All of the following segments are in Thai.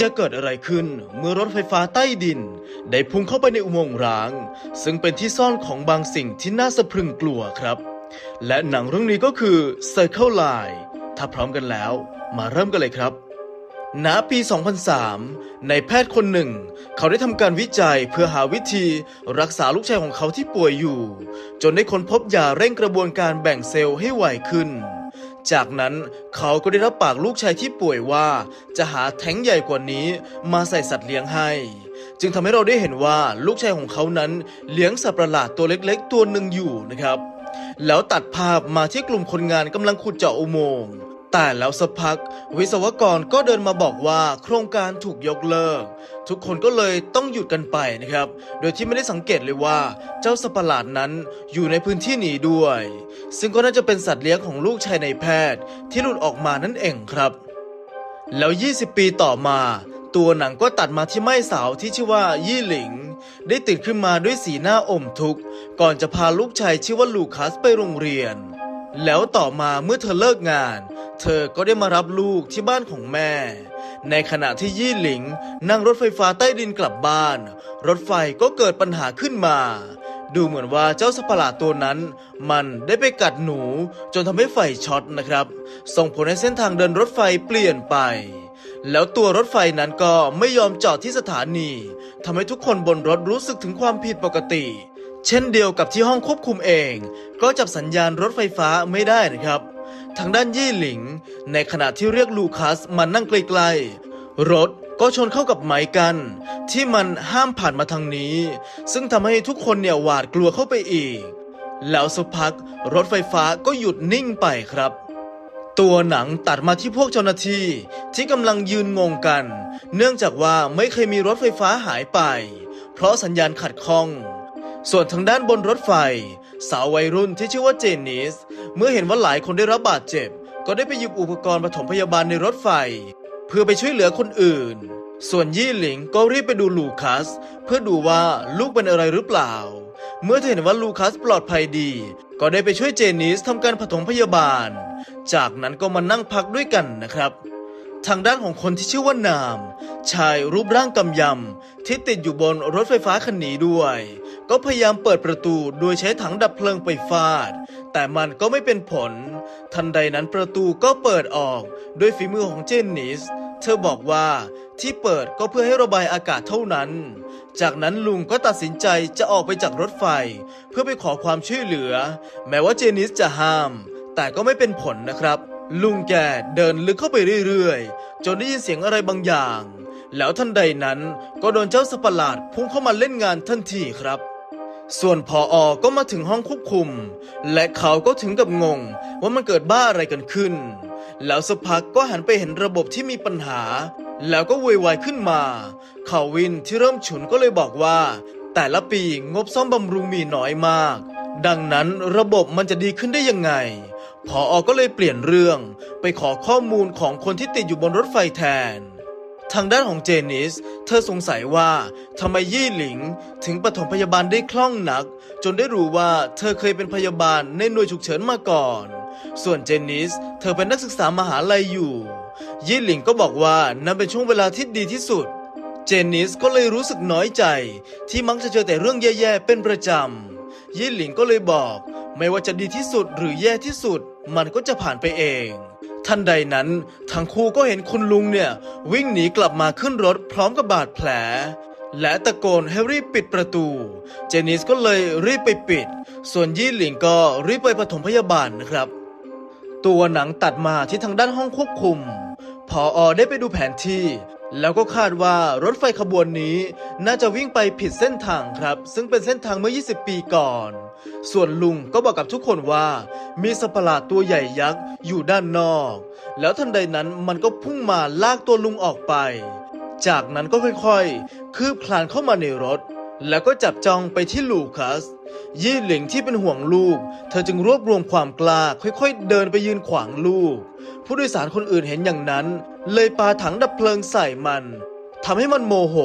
จะเกิดอะไรขึ้นเมื่อรถไฟฟ้าใต้ดิน ได้พุ่งเข้าไปในอุโมงค์ร้าง ซึ่งเป็นที่ซ่อนของบางสิ่งที่น่าสะพรึงกลัวครับ และหนังเรื่องนี้ก็คือ Circle Line ถ้าพร้อมกันแล้ว มาเริ่มกันเลยครับณปี 2003 ในแพทย์คนหนึ่ง เขาได้ทำการวิจัยเพื่อหาวิธีรักษาลูกชายของเขาที่ป่วยอยู่ จนได้ค้นพบยาเร่งกระบวนการแบ่งเซลล์ให้ไวขึ้น จากนั้นเขาก็ได้รับปากลูกชายที่ป่วยว่า จะหาแท้งใหญ่กว่านี้มาใส่สัตว์เลี้ยงให้ จึงทำให้เราได้เห็นว่าลูกชายของเขานั้นเลี้ยงสัตว์ประหลาดตัวเล็กๆ ตัวหนึ่งอยู่นะครับ แล้วตัดภาพมาที่กลุ่มคนงานกำลังขุดเจาะอุโมงค์ แต่แล้วสักพัก วิศวกรก็เดินมาบอกว่าโครงการถูกยกเลิก ทุกคนก็เลยต้องหยุดกันไปนะครับ โดยที่ไม่ได้สังเกตเลยว่าเจ้าสัตว์ปหลาดนั้นอยู่ในพื้นที่นี้ด้วย ซึ่งก็น่าจะเป็นสัตว์เลี้ยงของลูกชายในแพทย์ ที่หลุดออกมานั่นเองครับ แล้ว 20 ปีต่อมา ตัวหนังก็ตัดมาที่ไม้สาวที่ชื่อว่ายี่หลิงได้ตื่นขึ้นมาด้วยสีหน้าอมทุกข์ ก่อนจะพาลูกชายชื่อว่าลูคัสไปโรงเรียน แล้วต่อมาเมื่อเธอเลิกงาน เธอก็ได้มารับลูกที่บ้านของแม่ ในขณะที่ยี่หลิงนั่งรถไฟฟ้าใต้ดินกลับบ้าน รถไฟก็เกิดปัญหาขึ้นมา ดูเหมือนว่าเจ้าสัตว์ประหลาดตัวนั้น มันได้ไปกัดหนูจนทำให้ไฟช็อตนะครับ ส่งผลให้เส้นทางเดินรถไฟเปลี่ยนไป แล้วตัวรถไฟนั้นก็ไม่ยอมจอดที่สถานีทำให้ทุกคนบนรถรู้สึกถึงความผิดปกติ เช่นเดียวกับที่ห้องควบคุมเอง ก็จับสัญญาณรถไฟฟ้าไม่ได้นะครับ ทางด้านยี่หลิง ในขณะที่เรียกลูคัสมานั่งใกลๆรถก็ชนเข้ากับไม้กัน ที่มันห้ามผ่านมาทางนี้ ซึ่งทำให้ทุกคนเนี่ยหวาดกลัวเข้าไปอีก แล้วสักพักรถไฟฟ้าก็หยุดนิ่งไปครับ ตัวหนังตัดมาที่พวกเจ้าหน้าที่ที่กำลังยืนงงกัน เนื่องจากว่าไม่เคยมีรถไฟฟ้าหายไป เพราะสัญญาณขัดข้อง ส่วนทางด้านบนรถไฟ สาววัยรุ่นที่ชื่อว่าเจนนิส เมื่อเห็นว่าหลายคนได้รับบาดเจ็บ ก็ได้ไปหยิบอุปกรณ์ปฐมพยาบาลในรถไฟ เพื่อไปช่วยเหลือคนอื่น ส่วนยี่หลิงก็รีบไปดูลูคัส เพื่อดูว่าลูกเป็นอะไรหรือเปล่า เมื่อเธอเห็นว่าลูคัสปลอดภัยดี ก็ได้ไปช่วยเจนนิสทำการปฐมพยาบาล จากนั้นก็มานั่งพักด้วยกันนะครับทางด้านของคนที่ชื่อว่านาม ชายรูปร่างกำยำที่ติดอยู่บนรถไฟฟ้าคันนี้ด้วย ก็พยายามเปิดประตูโดยใช้ถังดับเพลิงไปฟาด แต่มันก็ไม่เป็นผล ทันใดนั้นประตูก็เปิดออกด้วยฝีมือของเจนนิส เธอบอกว่าที่เปิดก็เพื่อให้ระบายอากาศเท่านั้น จากนั้นลุงก็ตัดสินใจจะออกไปจากรถไฟ เพื่อไปขอความช่วยเหลือ แม้ว่าเจนิสจะห้าม แต่ก็ไม่เป็นผลนะครับ ลุงแกเดินลึกเข้าไปเรื่อยๆ จนได้ยินเสียงอะไรบางอย่าง แล้วทันใดนั้นก็โดนเจ้าสัตว์ลาดพุ่งเข้ามาเล่นงานทันทีครับ ส่วนพออก็มาถึงห้องควบคุม และเขาก็ถึงกับงงว่ามันเกิดบ้าอะไรกันขึ้น แล้วสักพักก็หันไปเห็นระบบที่มีปัญหา แล้วก็โวยวายขึ้นมาเขาวินที่เริ่มฉุนก็เลยบอกว่า แต่ละปีงบซ่อมบำรุงมีน้อยมาก ดังนั้นระบบมันจะดีขึ้นได้ยังไงพออก็เลยเปลี่ยนเรื่อง ไปขอข้อมูลของคนที่ติดอยู่บนรถไฟแทน ทางด้านของเจนิส เธอสงสัยว่าทำไมยี่หลิง ถึงปฐมพยาบาลได้คล่องนัก จนได้รู้ว่าเธอเคยเป็นพยาบาลในหน่วยฉุกเฉินมาก่อน ส่วนเจนิส เธอเป็นนักศึกษามหาลัยอยู่ ยี่หลิงก็บอกว่านั่นเป็นช่วงเวลาที่ดีที่สุด เจนิสก็เลยรู้สึกน้อยใจ ที่มักจะเจอแต่เรื่องแย่ๆเป็นประจำยี่หลิงก็เลยบอก ไม่ว่าจะดีที่สุดหรือแย่ที่สุด มันก็จะผ่านไปเอง ทันใดนั้น ทั้งคู่ก็เห็นคุณลุงเนี่ย วิ่งหนีกลับมาขึ้นรถพร้อมกับบาดแผล และตะโกนให้รีบปิดประตู เจนิสก็เลยรีบไปปิด ส่วนยี่หลิงก็รีบไปปฐมพยาบาลนะครับ ตัวหนังตัดมาที่ทางด้านห้องควบคุมพออได้ไปดูแผนที่ แล้วก็คาดว่ารถไฟขบวนนี้น่าจะวิ่งไปผิดเส้นทางครับ ซึ่งเป็นเส้นทางเมื่อ 20 ปีก่อน ส่วนลุงก็บอกกับทุกคนว่า มีสัตว์ประหลาดตัวใหญ่ยักษ์อยู่ด้านนอก แล้วทันใดนั้นมันก็พุ่งมาลากตัวลุงออกไป จากนั้นก็ค่อยๆ คืบคลานเข้ามาในรถ แล้วก็จับจองไปที่ลูคัส ยี่หลิงที่เป็นห่วงลูก เธอจึงรวบรวมความกล้าค่อยๆ เดินไปยืนขวางลูก ผู้โดยสารคนอื่นเห็นอย่างนั้น เลยปาถังดับเพลิงใส่มันทำให้มันโมโห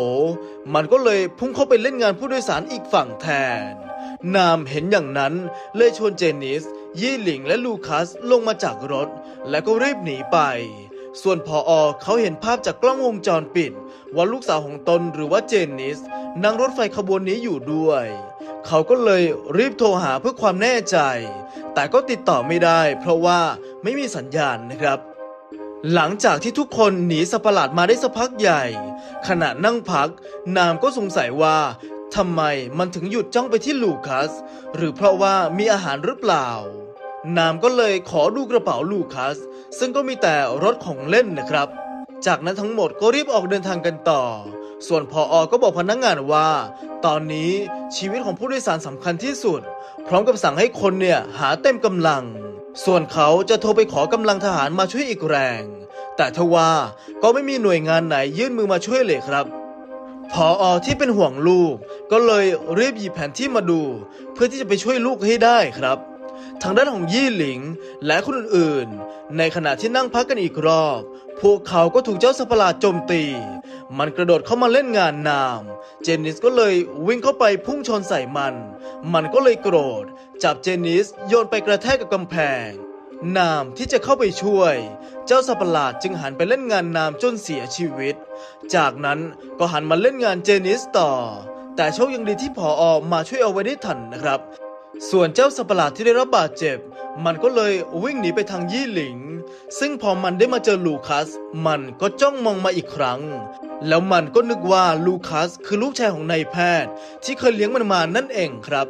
มันก็เลยพุ่งเข้าไปเล่นงานผู้โดยสารอีกฝั่งแทน นามเห็นอย่างนั้นเลยชวนเจนิส ยี่หลิงและลูคัสลงมาจากรถ แล้วก็รีบหนีไป ส่วนพออเขาเห็นภาพจากกล้องวงจรปิด ว่าลูกสาวของตนหรือว่าเจนนิส นั่งรถไฟขบวนนี้อยู่ด้วย เขาก็เลยรีบโทรหาเพื่อความแน่ใจ แต่ก็ติดต่อไม่ได้ เพราะว่าไม่มีสัญญาณนะครับ หลังจากที่ทุกคนหนีสัประหลาดมาได้สักพักใหญ่ ขณะนั่งพัก นามก็สงสัยว่าทำไมมันถึงหยุดจ้องไปที่ลูคัส หรือเพราะว่ามีอาหารหรือเปล่า นามก็เลยขอดูกระเป๋าลูคัส ซึ่งก็มีแต่รถของเล่นนะครับ จากนั้นทั้งหมดก็รีบออกเดินทางกันต่อ ส่วนพออก็บอกพนักงานว่า ตอนนี้ชีวิตของผู้โดยสารสำคัญที่สุด พร้อมกับสั่งให้คนเนี่ยหาเต็มกำลัง ส่วนเขาจะโทรไปขอกำลังทหารมาช่วยอีกแรง แต่ทว่าก็ไม่มีหน่วยงานไหนยื่นมือมาช่วยเลยครับพออที่เป็นห่วงลูก ก็เลยรีบหยิบแผนที่มาดู เพื่อที่จะไปช่วยลูกให้ได้ครับ ทางด้านของยี่หลิงและคนอื่นๆ ในขณะที่นั่งพักกันอีกรอบ พวกเขาก็ถูกเจ้าสัปหลาดโจมตี มันกระโดดเข้ามาเล่นงานนาม เจนนิสก็เลยวิ่งเข้าไปพุ่งชนใส่มัน มันก็เลยโกรธ จับเจนนิสโยนไปกระแทกกับกำแพง นามที่จะเข้าไปช่วย เจ้าสัปหลาดจึงหันไปเล่นงานนามจนเสียชีวิต จากนั้นก็หันมาเล่นงานเจนิสต่อ แต่โชคยังดีที่ผออมาช่วยเอาไว้ได้ทันนะครับ ส่วนเจ้าสัตว์ประหลาดที่ได้รับบาดเจ็บ มันก็เลยวิ่งหนีไปทางยี่หลิง ซึ่งพอมันได้มาเจอลูคัส มันก็จ้องมองมาอีกครั้ง แล้วมันก็นึกว่าลูคัสคือลูกชายของนายแพทย์ ที่เคยเลี้ยงมันมานั่นเองครับ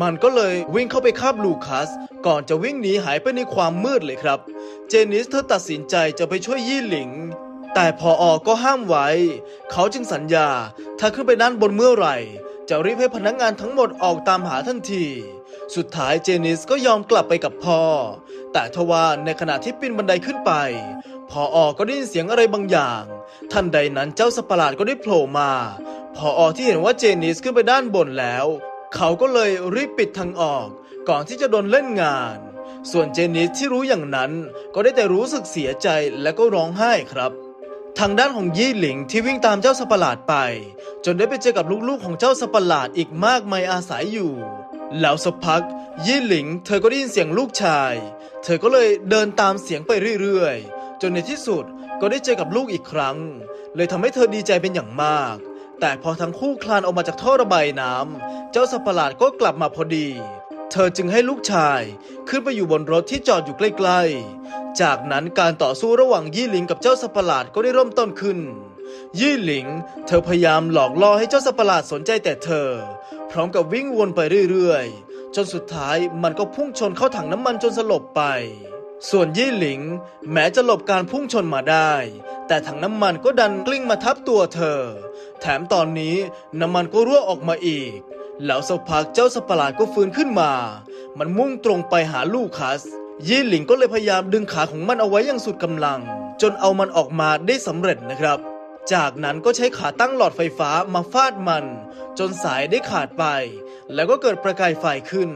มันก็เลยวิ่งเข้าไปคาบลูคัส ก่อนจะวิ่งหนีหายไปในความมืดเลยครับ เจนิสเธอตัดสินใจจะไปช่วยยี่หลิงแต่พออก็ห้ามไว้ เขาจึงสัญญา ถ้าขึ้นไปด้านบนเมื่อไหร่ จะรีบให้พนักงานทั้งหมดออกตามหาทันที สุดท้ายเจนิสก็ยอมกลับไปกับพ่อ แต่ทว่าในขณะที่ปีนบันไดขึ้นไปพออก็ได้ยินเสียงอะไรบางอย่าง ทันใดนั้นเจ้าสัตว์ปหลาดก็ได้โผล่มา พออที่เห็นว่าเจนิสขึ้นไปด้านบนแล้ว เขาก็เลยรีบปิดทางออก ก่อนที่จะโดนเล่นงาน ส่วนเจนิสที่รู้อย่างนั้น ก็ได้แต่รู้สึกเสียใจและก็ร้องไห้ครับทางด้านของยี่หลิงที่วิ่งตามเจ้าสัตว์ปหลาดไป จนได้ไปเจอกับลูกๆของเจ้าสัตว์ปหลาดอีกมากมายอาศัยอยู่ แล้วสักพัก ยี่หลิง เธอก็ได้ยินเสียงลูกชาย เธอก็เลยเดินตามเสียงไปเรื่อยๆ จนในที่สุดก็ได้เจอกับลูกอีกครั้ง เลยทำให้เธอดีใจเป็นอย่างมาก แต่พอทั้งคู่คลานออกมาจากท่อระบายน้ำเจ้าสัตว์ประหลาดก็กลับมาพอดี เธอจึงให้ลูกชายขึ้นไปอยู่บนรถที่จอดอยู่ใกล้ๆ จากนั้นการต่อสู้ระหว่างยี่หลิงกับเจ้าสัตว์ประหลาดก็ได้เริ่มต้นขึ้น ยี่หลิง เธอพยายามหลอกล่อให้เจ้าสัตว์ประหลาดสนใจแต่เธอ พร้อมกับวิ่งวนไปเรื่อยๆ จนสุดท้ายมันก็พุ่งชนเข้าถังน้ำมันจนสลบไป ส่วนยี่หลิง แม้จะหลบการพุ่งชนมาได้ แต่ถังน้ำมันก็ดันกลิ้งมาทับตัวเธอ แถมตอนนี้น้ำมันก็รั่วออกมาอีก แล้วสักพักเจ้าสัตว์ประหลาดก็ฟื้นขึ้นมา มันมุ่งตรงไปหาลูคัส ยี่หลิงก็เลยพยายามดึงขาของมันเอาไว้อย่างสุดกำลัง จนเอามันออกมาได้สำเร็จนะครับ จากนั้นก็ใช้ขาตั้งหลอดไฟฟ้ามาฟาดมัน จนสายได้ขาดไป แล้วก็เกิดประกายไฟขึ้น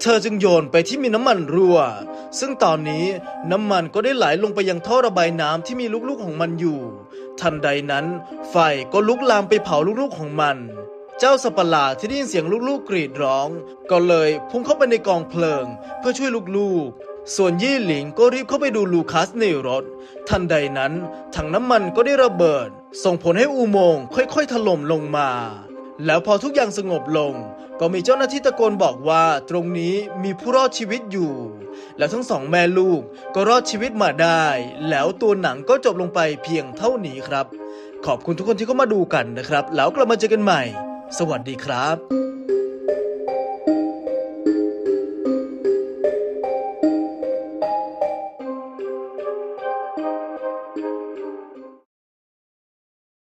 เธอจึงโยนไปที่มีน้ำมันรั่ว ซึ่งตอนนี้น้ำมันก็ได้ไหลลงไปยังท่อระบายน้ำที่มีลูกๆของมันอยู่ ทันใดนั้น ไฟก็ลุกลามไปเผาลูกๆของมัน เจ้าสัประหลาที่ได้ยินเสียงลูกๆกรีดร้อง ก็เลยพุ่งเข้าไปในกองเพลิง เพื่อช่วยลูกๆส่วนยี่หลิงก็รีบเข้าไปดูลูคัสในรถ ทันใดนั้นถังน้ำมันก็ได้ระเบิด ส่งผลให้อุโมงค์ค่อย ๆ ถล่มลงมา แล้วพอทุกอย่างสงบลง ก็มีเจ้าหน้าที่ตะโกนบอกว่าตรงนี้มีผู้รอดชีวิตอยู่ แล้วทั้งสองแม่ลูกก็รอดชีวิตมาได้ แล้วตัวหนังก็จบลงไปเพียงเท่านี้ครับ ขอบคุณทุกคนที่เข้ามาดูกันนะครับ แล้วกลับมาเจอกันใหม่ สวัสดีครับ